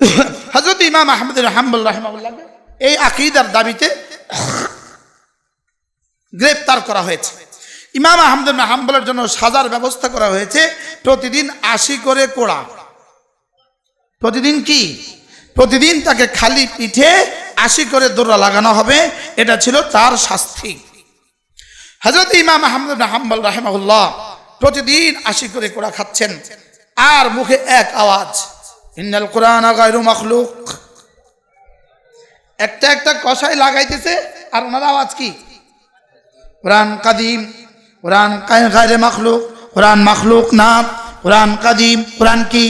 হজরত ইমাম আহমদ হাম্বুল রহমাউল্লাহকে এই আকিদার দাবিতে গ্রেপ্তার করা হয়েছে। ইমাম আহমদ হাম্বলের জন্য সাজার ব্যবস্থা করা হয়েছে প্রতিদিন আশি করে কোড়া। প্রতিদিন কি? প্রতিদিন তাকে খালি পিঠে আশি করে দৌড়া লাগানো হবে, এটা ছিল তার শাস্তি। হজরত ইমাম আহমদ হাম্বল রাহেমাহুল্লাহ প্রতিদিন আশি করে কোড়া খাচ্ছেন, আর মুখে এক আওয়াজ। ইন্নাল কোরআন গায়রু মখলুক। একটা একটা কষাই লাগাইতেছে, আর ওনার আওয়াজ কি? কোরআন কাদিম, কোরআন গায়রে মখলুক, কোরআন মখলুক না, কোরআন কাদিম, কোরআন কি?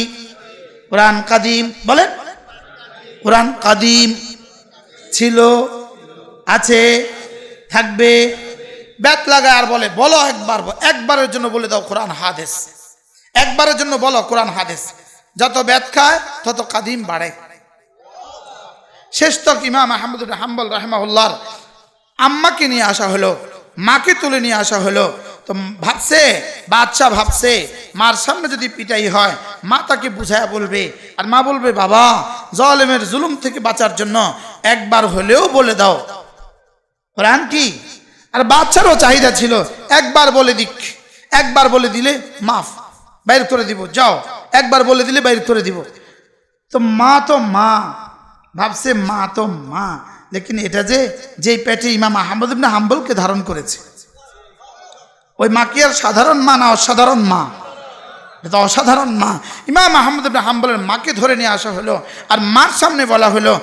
কোরআন কাদিম, বলেন। কোরআন কাদিম ছিল, আছে, থাকবে, ব্যাত লাগায় আর বলে, বলো একবার, একবারের জন্য বলে দাও কোরআন হাদেস। একবারের জন্য বলো কোরআন হাদেস। যত ব্যাত খায়, তত কাদিম বাড়ে। শেষ তক ইমাম আহমদুল হাম্বল রাহমাউল্লাহর আম্মাকে নিয়ে আসা হলো, মাকে তুলে নিয়ে আসা হলো। তো ভাবছে বাচ্চা ভাবছে, মার সামনে যদি পিটাই হয়, মা তাকে বুঝায় বলবে। আর মা বলবে, বাবা, জলেমের জুলুম থেকে বাঁচার জন্য একবার হলেও বলে দাও। কোরআন কি আর বাচ্চারও চাহিদা ছিল, একবার বলে দিক, একবার বলে দিলে মাফ বাইর করে দিব, যাও। একবার বলে দিলে বাইর করে দিব। তো মা তো মা, ভাবছে মা তো মা। লেকিন এটা যে, যেই পেটে ইমাম আহমদ ইবনে হাম্বলকে ধারণ করেছে। ওই মা কি আর সাধারণ মা না অসাধারণ মা? এটা অসাধারণ মা। ইমাম আহমদ হাম্বলের মাকে ধরে নিয়ে আসা হলো, আর মার সামনে বলা হলো,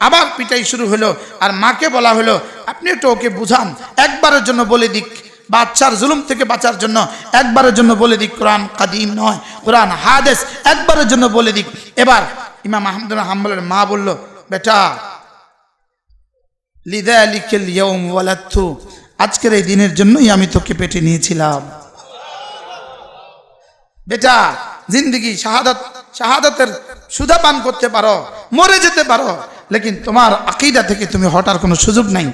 আবার পিটাই শুরু হলো, আর মাকে বলা হলো, আপনি একটু ওকে বুঝান, একবারের জন্য বলে দিক। বাচ্চার জুলুম থেকে বাঁচার জন্য একবারের জন্য বলে দিক, কোরআন কাদিম নয়, কোরআন হাদেস একবারের জন্য বলে দিক। এবার ইমাম আহমদুল হাম্বলের মা বলল, বেটা, লিদালিকেল ইয়ৌম ওয়ালাত্থু আজকের এই দিনের জন্যই আমি তোকে পেটে নিয়েছিলাম। বেটা, জিন্দগি, শাহাদত, শাহাদতের সুধা পান করতে পারো, মরে যেতে পারো, লেকিন তোমার আকিদা থেকে তুমি হটার কোনো সুযোগ নাই।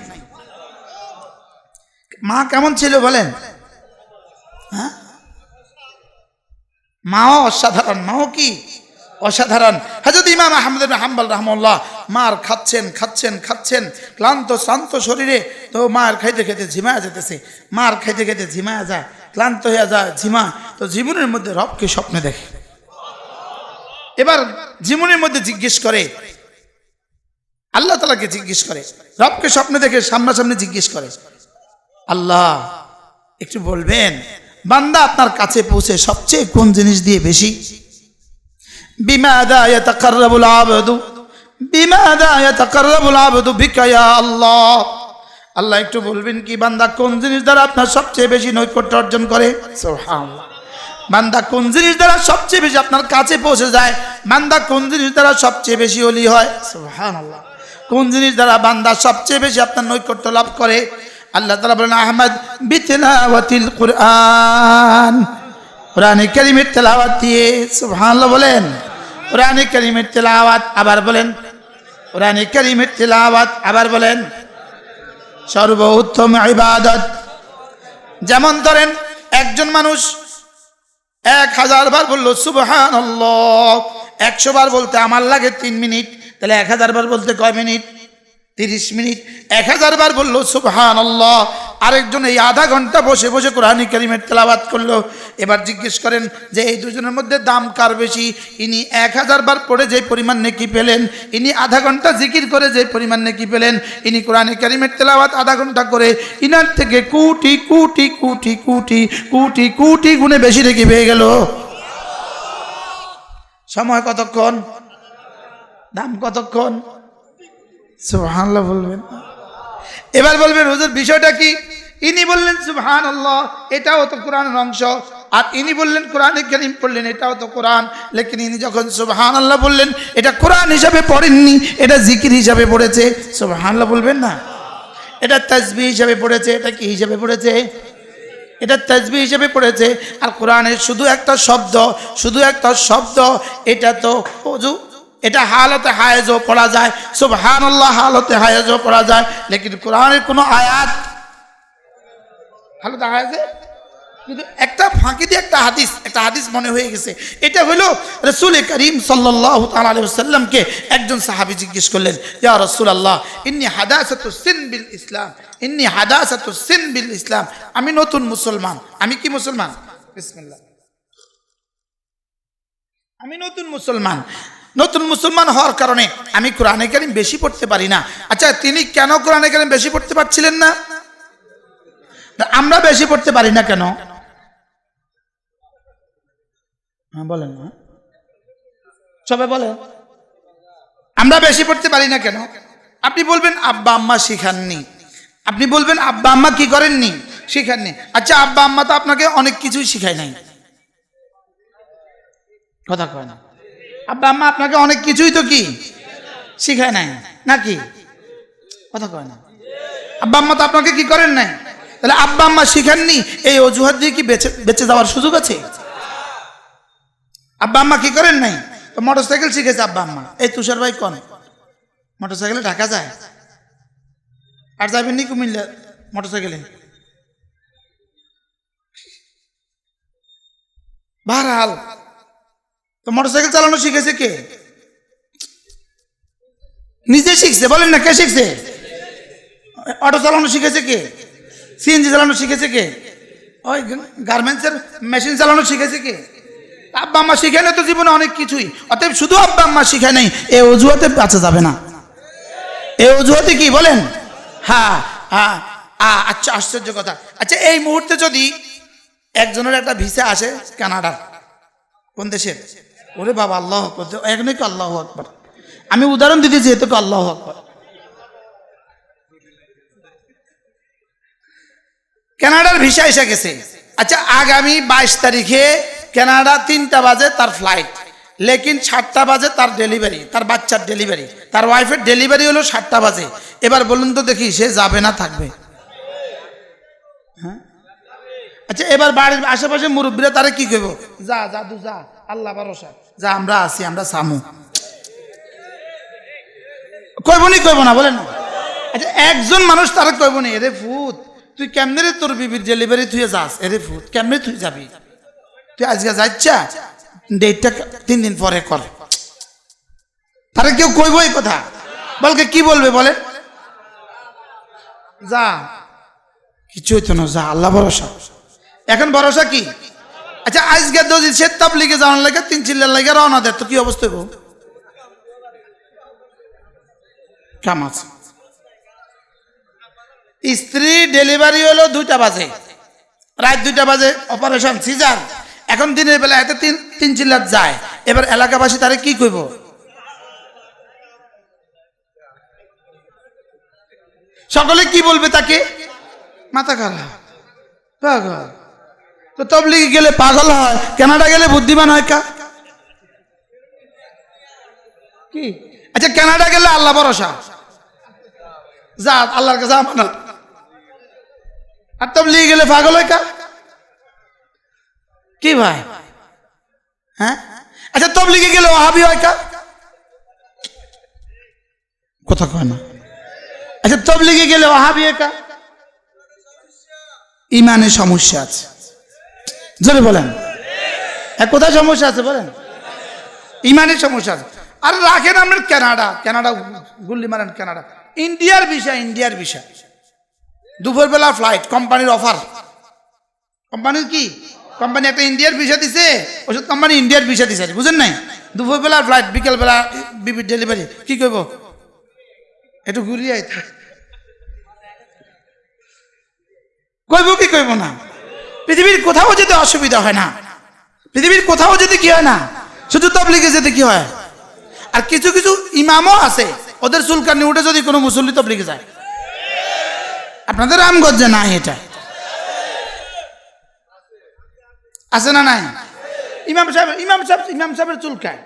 মা কেমন ছিল বলেন? হ্যাঁ? মাও অসাধারণ, মাও কি? অসাধারণ। হাজরত ইমাম আহমদ হাম্বল রহমল্লাহ মার খাচ্ছেন খাচ্ছেন খাচ্ছেন, ক্লান্ত, শ্রান্ত শরীরে তো মার খাইতে খাইতে ঝিমায়া যেতেছে মার খাইতে খাইতে ঝিমায়া যায়, ক্লান্ত হয়ে যায়, ঝিমা। তো জীবনের মধ্যে রবকে স্বপ্নে দেখে। এবার জীবনের মধ্যে জিজ্ঞেস করে, আল্লাহ তালাকে জিজ্ঞেস করে, রবকে স্বপ্নে দেখে সামনাসামনি জিজ্ঞেস করে। আল্লাহ একটু বলবেন বান্দা আপনার কাছে পৌঁছে সবচেয়ে কোন জিনিস দিয়ে বেশি? আল্লাহ। আল্লাহ একটু বলবেন কি বান্দা কোন জিনিস দ্বারা আপনার সবচেয়ে বেশি নৈকট্য অর্জন করে? বান্দা কোন জিনিস দ্বারা সবচেয়ে বেশি আপনার কাছে পৌঁছে যায়? বান্দা কোন জিনিস দ্বারা সবচেয়ে বেশি অলি হয়? কোন জিনিস দ্বারা বান্দা সবচেয়ে বেশি আপনার নৈকট্য লাভ করে? আল্লাহ তালা বলেন, আহমদ, বিতলাওয়াতিল কুরআন। কোরআনে কারিমের তেলাওয়াত দিয়ে, সুবহানাল্লাহ বলেন। কোরআনে কারিমের তেলাওয়াত আবার বলেন। কোরআনে কারিমের তেলাওয়াত আবার বলেন। সর্বোত্তম ইবাদত। যেমন ধরেন, একজন মানুষ এক হাজার বার বলল সুবহান একশো বার বলতে আমার লাগে তিন মিনিট, তাহলে এক হাজার বার বলতে কয় মিনিট? তিরিশ মিনিট, এক হাজার বার বলল সুবহান আল্লাহ আরেকজন এই আধা ঘণ্টা বসে বসে কোরআনী করিমের তেলাবাত করল। এবার জিজ্ঞেস করেন যে, এই দুজনের মধ্যে দাম কার বেশি? ইনি এক হাজার বার পড়ে যে পরিমাণ নেকি পেলেন, ইনি আধা ঘণ্টা জিকির করে যে পরিমাণ নেকি পেলেন, ইনি কোরআনী করিমের তেলাবাত আধা ঘণ্টা করে ইনার থেকে কুটি কুটি কুটি কুটি কুটি কুটি গুণে বেশি নেকি পেয়ে গেল। সময় কতক্ষণ? দাম কতক্ষণ? সুবহানাল্লাহ বলবেন। এবার বলবেন, হুজুর, বিষয়টা কি? ইনি বললেন সুবহান আল্লাহ এটাও তো কোরআনের অংশ। আর ইনি বললেন, কোরআনে করিম পড়লেন, এটাও তো কোরআন। লেকিন ইনি যখন সুবহান আল্লাহ বললেন, এটা কোরআন হিসাবে পড়েননি, এটা জিকির হিসাবে পড়েছে। সুবহান আল্লাহ বলবেন না? এটা তাজবি হিসাবে পড়েছে, এটা কি হিসাবে পড়েছে? এটা তাজবি হিসেবে পড়েছে। আর কোরআনের শুধু একটা শব্দ, শুধু একটা শব্দ, এটা তো এটা হালতে হায়েজও পড়া যায়, সুবহানাল্লাহ হালতে হায়েজও পড়া যায়, লেকিন কোরআনের কোনো আয়াত হালতে হায়েজে? কিন্তু একটা ফাঁকি দিয়ে একটা হাদিস একটা হাদিস মনে হয়ে গেছে। এটা হলো রসুল করিম সাল্লাহ সাল্লামকে একজন সাহাবি জিজ্ঞেস করলেন, ইয়া রসুল আল্লাহ ইন্নি হাদাসাতু সিন বিল ইসলাম, ইন্নি হাদাসাতু সিন বিল ইসলাম, আমি নতুন মুসলমান, আমি কি মুসলমান? বিসমিল্লাহ। আমি নতুন মুসলমান। নতুন মুসলমান হওয়ার কারণে আমি কোরআনে কারিম বেশি পড়তে পারি না। আচ্ছা তিনি কেন কোরআনে কারিম বেশি পড়তে পারছিলেন না? আমরা বেশি পড়তে পারি না কেন? হ্যাঁ বলেন সবাই বলেন। আমরা বেশি পড়তে পারি না কেন? আপনি বলবেন, আব্বা, আম্মা শিখাননি। আপনি বলবেন, আব্বা, আম্মা কি করেননি? শিখাননি। আচ্ছা আব্বা, আম্মা তো আপনাকে অনেক কিছুই শিখায় নাই। কথা কয় না। আব্বা, আম্মা, আপনাকে অনেক কিছুই তো কি? শিখায় নাই। নাকি? কথা কয় না। আব্বা, আম্মা তো আপনাকে কি করেন নাই? তাহলে আব্বা, আম্মা শিখাননি? এই অজুহাত দিয়ে কি বেঁচে বেঁচে যাওয়ার সুযোগ আছে? আব্বা, আম্মা কি করেন নাই? তো মোটর সাইকেল শিখেছে আব্বা, আম্মা। এই তুষার ভাই কন? মোটর সাইকেলে ঢাকা যায়? আর যাবেন নি কুমিল্লা মোটর সাইকেলে বাহাল তো মোটর সাইকেল চালানো শিখেছে কে? নিজে শিখছে, বলেন না কে শিখছে? অটো চালানো শিখেছে কে? সিএনজি চালানো শিখেছে কে? ওই গার্মেন্টসের মেশিন চালানো শিখেছে কে? আব্বা আম্মা শিখে তো জীবনে অনেক কিছুই। অতএব শুধু আব্বা আম্মা শিখে নেই, এ অজুহাতে বাঁচা যাবে না। এ অজুহাতে কি, বলেন? হ্যাঁ হ্যাঁ আচ্ছা আশ্চর্য কথা। আচ্ছা এই মুহূর্তে যদি একজনের একটা ভিসা আসে কানাডার, কোন দেশের? ওরে বাবা, আল্লাহ আকবর। এখানে কি আল্লাহ আকবর। আমি উদাহরণ দিতে যেহেতু কি আল্লাহ আকবর। কানাডার ভিসা এসে গেছে। আচ্ছা আগামী বাইশ তারিখে কানাডা তিনটা বাজে তার ফ্লাইট লেকিন সাতটা বাজে তার ডেলিভারি তার বাচ্চার ডেলিভারি তার ওয়াইফের ডেলিভারি হলো সাতটা বাজে। এবার বলুন তো দেখি, সে যাবে না, থাকবে? হ্যাঁ? আচ্ছা এবার বাড়ির আশেপাশে মুরব্বীরা তারা কি করব? যা জাদু যা। আল্লাহ ভরসা। যা আমরা আছি, আমরা সামু। কইব নি, কইব না, বলেন। আচ্ছা একজন মানুষ তারা কইব নি, এরে ফুত তুই কেমনে রে তোর বিবির ডেলিভারি তুই যাস? এরে ফুত কেমনে তুই যাবি? তুই আজকে যাচ্ছা ডেটটা তিন দিন পরে কর। তারা কেউ কইব এই কথা? বলকে কি বলবে বলে যা, কিছু হইতো না, যা, আল্লাহ ভরসা। এখন ভরসা কি? আচ্ছা আজকে যদি সে তাবলিগে যাওয়ার লাগে, তিন চিল্লার লাগে, রওনা দেয়, তো কি অবস্থা হইব? কাম আছে। স্ত্রী ডেলিভারি হলো দুইটা বাজে। রাত দুইটা বাজে, অপারেশন, সিজার। এখন দিনের বেলা এতে তিন তিন চিল্লার যায়। এবার এলাকাবাসী তারে কি কইব? সকলে কি বলবে তাকে? মাথা খারাপ। তো তবলিগে গেলে পাগল হয়, কানাডা গেলে বুদ্ধিমান হয় কা? কি? আচ্ছা কানাডা গেলে আল্লাহ ভরসা। যা, আল্লাহর কাছে আমানত। আর তবলিগে গেলে পাগল হয় কা? কি ভাই? হ্যাঁ? আচ্ছা তবলিগে গেলে ওহাবি হয় কা? কথা কয় না। আচ্ছা তবলিগে গেলে ওহাবি হয় কা? ইমানে সমস্যা আছে। জোরে বলেন। কোথায় সমস্যা আছে বলেন? ইমানের সমস্যা আছে। আর রাখেন আপনার কানাডা। কানাডা গুল্লি মারেন কানাডা। ইন্ডিয়ার বিষয় ইন্ডিয়ার বিষয়। দুপুরবেলা ফ্লাইট কোম্পানির অফার কোম্পানির কি? কোম্পানি একটা ইন্ডিয়ার ভিসা দিছে। ওষুধ কোম্পানি ইন্ডিয়ার ভিসা দিছে। বুঝেন নাই? দুপুরবেলা ফ্লাইট বিকেলবেলা ডেলিভারি কি করব একটু ঘুরিয়ে কইব কি কইব না? পৃথিবীর কোথাও যেতে অসুবিধা হয় না। পৃথিবীর কোথাও যেতে কি হয় না? শুধু তবলিগে যেতে কি হয়? আর কিছু কিছু ইমামও আছে, ওদের চুলকানি উঠে যদি কোনো মুসল্লি তবলিগে যায়। আপনাদের রামগঞ্জে নাই এটা। আছে না নাই? ইমাম সাহেব ইমাম সাহেব, ইমাম সাহেবের চুলকায়।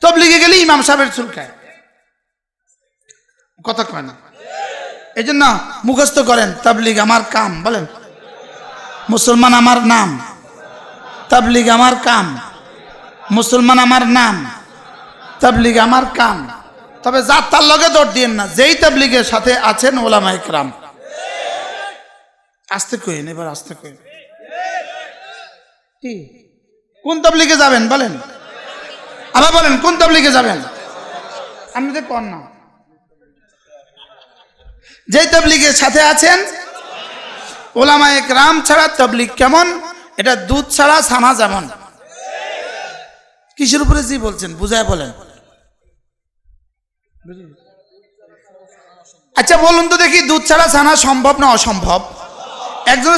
তবলিগে গেলে ইমাম সাহেবের চুলকায়। কথা কয় না। এই জন্য মুখস্থ করেন তাবলিগ, আমার কাম, বলেন। মুসলমান আমার নাম। তাবলিগ আমার কাম। মুসলমান আমার নাম। তাবলিগ আমার কাম। তবে যার তার লগে দৌড় দিয়েন না। যেই তাবলিগের সাথে আছেন ওলামা ইকরাম। আসতে কইন, এবার আসতে কইন। কি? কোন তবলিগে যাবেন, বলেন? আবার বলেন, কোন তবলিগে যাবেন? আপনি তো কন না। যেই তবলিগের সাথে আছেন ওলামায়ে রাম ছাড়া তবলিগ কেমন? এটা দুধ ছাড়া সানা যেমন। কিসের উপরে জি বলছেন? বুঝায় বলেন। আচ্ছা বলুন তো দেখি, দুধ ছাড়া ছানা সম্ভব না অসম্ভব? একজন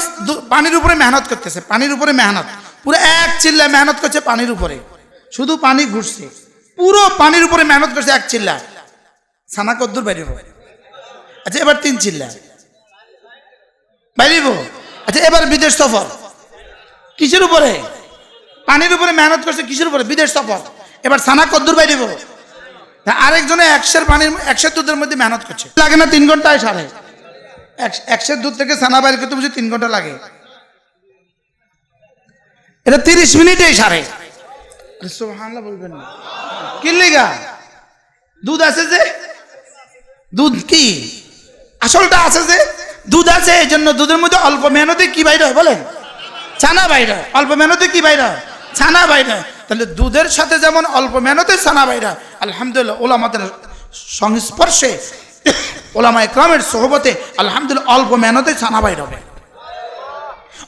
পানির উপরে মেহনত করতেছে, পানির উপরে মেহনত। পুরো এক চিল্লা মেহনত করছে পানির উপরে। শুধু পানি ঘুরছে। পুরো পানির উপরে মেহনত করছে এক চিল্লা। ছানা কদ্দুর বাইরে আচ্ছা এবার তিন চিল্লা। বাইরিব আচ্ছা এবার বিদেশ সফর। কিসের উপরে? পানির উপরে মেহনত করছে কিসের উপরে? বিদেশ সফর। এবার সানা কদ্দুর বাইরিব আরেকজনে একশের পানির, একশের দুধের মধ্যে মেহনত করছে। লাগে না তিন ঘন্টায় সারে? এক- একশের দুধ থেকে সানা বাইর করতে বুঝি তিন ঘণ্টা লাগে। এটা তিরিশ মিনিটেই সারে। সুবহানাল্লাহ বলবেন না। কি দুধ আছে যে? দুধ কি? আসলটা আছে যে? দুধ আছে এই জন্য দুধের মধ্যে অল্প মেহনতে কি বাইর হয় বলেন? ছানা বাইর অল্প মেহনতে কি বাইর হয়? ছানা বাইর তাহলে দুধের সাথে যেমন অল্প মেহনতে ছানা বাইর হয়। আলহামদুলিল্লাহ, ওলামাদের সংস্পর্শে, ওলামা ইকরামের সোহবতে আলহামদুলিল্লাহ অল্প মেহনতে ছানা বাইর হবে।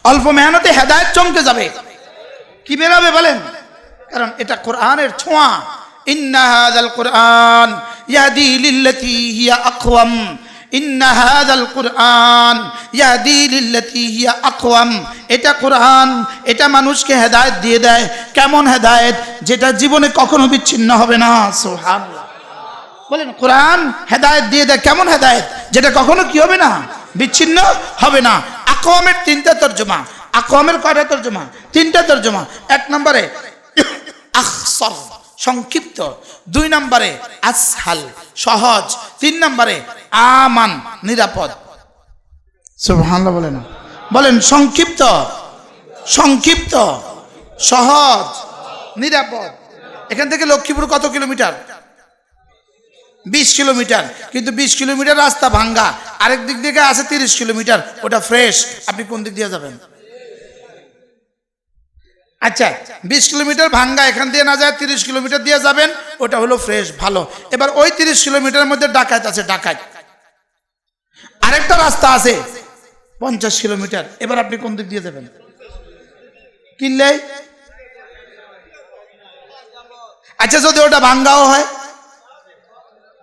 অল্প মেহনতে হেদায়ত চমকে যাবে। কি বেরাবে বলেন? কারণ এটা কোরআনের ছোঁয়া। ইন্না হাযাল কোরআন ইয়াদি লিল্লাতী হিয়া আকওয়াম। কোরআন এটা কোরআন, এটা মানুষকে হেদায়েত দিয়ে দেয়। কেমন হেদায়েত? যেটা জীবনে কখনো বিচ্ছিন্ন হবে না। সুবহানাল্লাহ। বলেন, কোরআন হেদায়েত দিয়ে দেয়। কেমন হেদায়েত? যেটা কখনো কি হবে না? বিচ্ছিন্ন হবে না। আকওয়ামের তিনটা তর্জমা। আকওয়ামের কয়টা তর্জমা? তিনটা তর্জমা। এক নম্বরে সংক্ষিপ্ত। দুই নম্বরে আসহাল, সহজ। তিন নম্বরে আমান নিরাপদ। সুবহানাল্লাহ বলেন। বলেন সংক্ষিপ্ত সংক্ষিপ্ত সহজ নিরাপদ। এখান থেকে লক্ষ্মীপুর কত কিলোমিটার? বিশ কিলোমিটার। কিন্তু বিশ কিলোমিটার রাস্তা ভাঙ্গা। আরেক দিক থেকে আছে তিরিশ কিলোমিটার। ওটা ফ্রেশ। আপনি কোন দিক দিয়ে যাবেন? আচ্ছা বিশ কিলোমিটার ভাঙ্গা। এখান দিয়ে না যায় তিরিশ কিলোমিটার দিয়ে যাবেন। ওটা হলো ফ্রেশ ভালো। এবার ওই তিরিশ কিলোমিটারের মধ্যে ডাকাত আছে ডাকাত। আরেকটা রাস্তা আছে। পঞ্চাশ কিলোমিটার। এবার আপনি কোন দিক দিয়ে যাবেন? কিনলে আচ্ছা যদি ওটা ভাঙ্গাও হয়?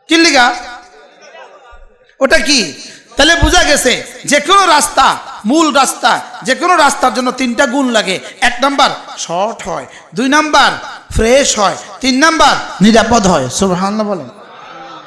কিল্লিগা? ওটা কি? তাহলে বোঝা গেছে, যে কোনো রাস্তা, মূল রাস্তা, যে কোনো রাস্তার জন্য তিনটা গুণ লাগে। এক নাম্বার, শর্ট হয়। দুই নাম্বার, ফ্রেশ হয়। তিন নাম্বার, নিরাপদ হয়। সুবহানাল্লাহ বলেন।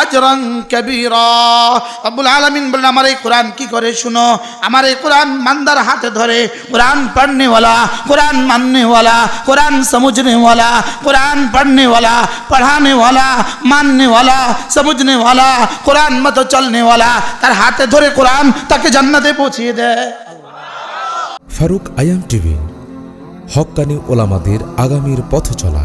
আজরং কবির। আব্বুল আলমিন বললেন আমার এই কোরআন কি করে শুনো? আমার এই কোরআন মান্দার হাতে ধরে। কোরআন পড়নেওয়ালা, কোরআন মাননেওয়ালা, কোরআন সমুঝনেওয়ালা কোরআন পড়নেওয়ালা, পড়ানেওয়ালা, মাননেওয়ালা সমুঝনেওয়ালা কোরআন মতো চলনেওয়ালা, তার হাতে ধরে কোরআন তাকে জান্নাতে পৌঁছিয়ে দেয় ফারুক আয়াম টিভি, হকানি ওলামাদের আগামীর পথ চলা